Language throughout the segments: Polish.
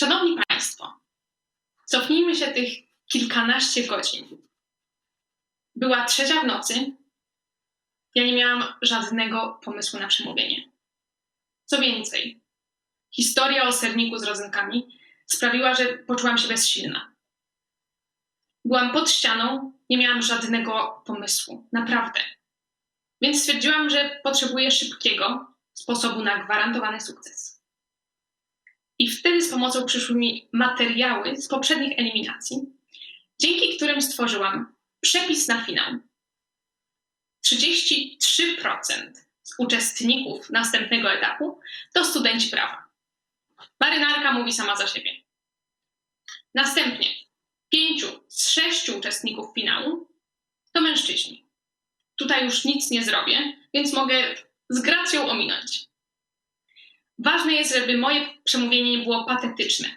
Szanowni Państwo, cofnijmy się tych kilkanaście godzin. Była trzecia w nocy. Ja nie miałam żadnego pomysłu na przemówienie. Co więcej, historia o serniku z rodzynkami sprawiła, że poczułam się bezsilna. Byłam pod ścianą, nie miałam żadnego pomysłu, naprawdę. Więc stwierdziłam, że potrzebuję szybkiego sposobu na gwarantowany sukces. I wtedy z pomocą przyszły mi materiały z poprzednich eliminacji, dzięki którym stworzyłam przepis na finał. 33% z uczestników następnego etapu to studenci prawa. Marynarka mówi sama za siebie. Następnie pięciu z sześciu uczestników finału to mężczyźni. Tutaj już nic nie zrobię, więc mogę z gracją ominąć. Ważne jest, żeby moje przemówienie nie było patetyczne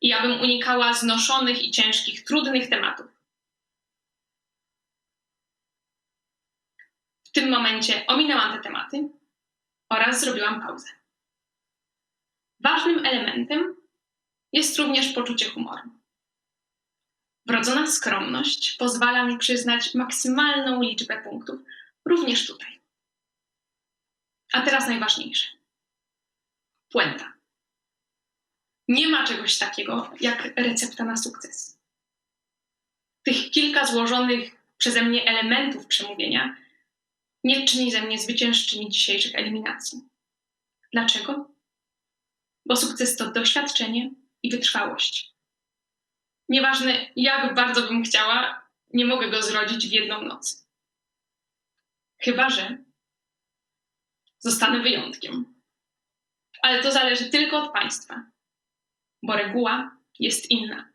i abym unikała znoszonych i ciężkich, trudnych tematów. W tym momencie ominęłam te tematy oraz zrobiłam pauzę. Ważnym elementem jest również poczucie humoru. Wrodzona skromność pozwala mi przyznać maksymalną liczbę punktów, również tutaj. A teraz najważniejsze. Puenta. Nie ma czegoś takiego jak recepta na sukces. Tych kilka złożonych przeze mnie elementów przemówienia nie czyni ze mnie zwyciężczyni dzisiejszych eliminacji. Dlaczego? Bo sukces to doświadczenie i wytrwałość. Nieważne, jak bardzo bym chciała, nie mogę go zrodzić w jedną noc. Chyba, że zostanę wyjątkiem. Ale to zależy tylko od Państwa, bo reguła jest inna.